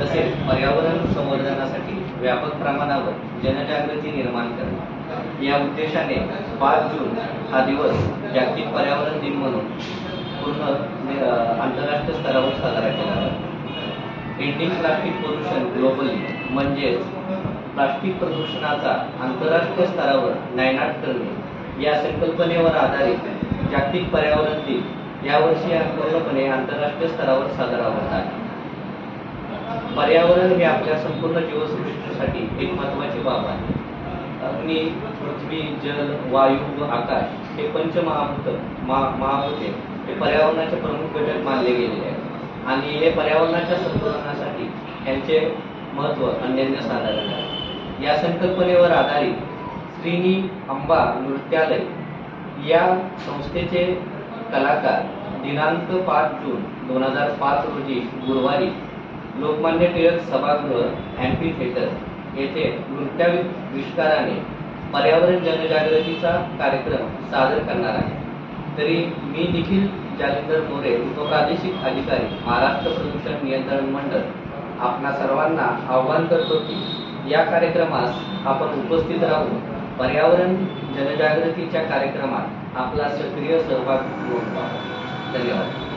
तसेच पर्यावरण संवर्धनासाठी व्यापक प्रमाणावर जनजागृती निर्माण करणे. या उद्देशाने पाच जून हा दिवस जागतिक पर्यावरण दिन म्हणून पूर्ण आंतरराष्ट्रीय स्तरावर साजरा केला जातो. एंडिंग प्लास्टिक पोल्युशन ग्लोबली म्हणजेच प्लास्टिक प्रदूषणाचा आंतरराष्ट्रीय स्तरावर नायनाट करणे. या संकल्पनेवर आधारित जागतिक पर्यावरण दिन यावर्षी पूर्णपणे आंतरराष्ट्रीय स्तरावर साजरा होत आहे. पर्यावरण हे आपल्या संपूर्ण जीवसृष्टीसाठी एक महत्त्वाची बाब आहे. अग्नी पृथ्वी जल वायू व आकाश हे पंचमहाभूत महा महाभूते हे पर्यावरणाचे प्रमुख घटक मानले गेलेले आहेत. आणि हे पर्यावरणाच्या संतुलनासाठी यांचे महत्त्व अनन्यसाधारण आहे. या संकल्पनेवर आधारित श्रीनी अंबा नृत्यालय या संस्थेचे कलाकार दिनांक पाच जून दोन हजार पाच रोजी गुरुवारी लोकमान्य टिळक सभागृह अँफी थिएटर येथे नृत्याविष्काराने पर्यावरण जनजागृतीचा कार्यक्रम सादर करणार आहे. तरी मी देखील जालिंदर मोरे उपप्रादेशिक अधिकारी महाराष्ट्र प्रदूषण नियंत्रण मंडळ आपणा सर्वांना आव्हान करतो की या कार्यक्रमास आपण उपस्थित राहून पर्यावरण जनजागृतीच्या कार्यक्रमात आपला सक्रिय सहभाग नोंदवा धन्यवाद.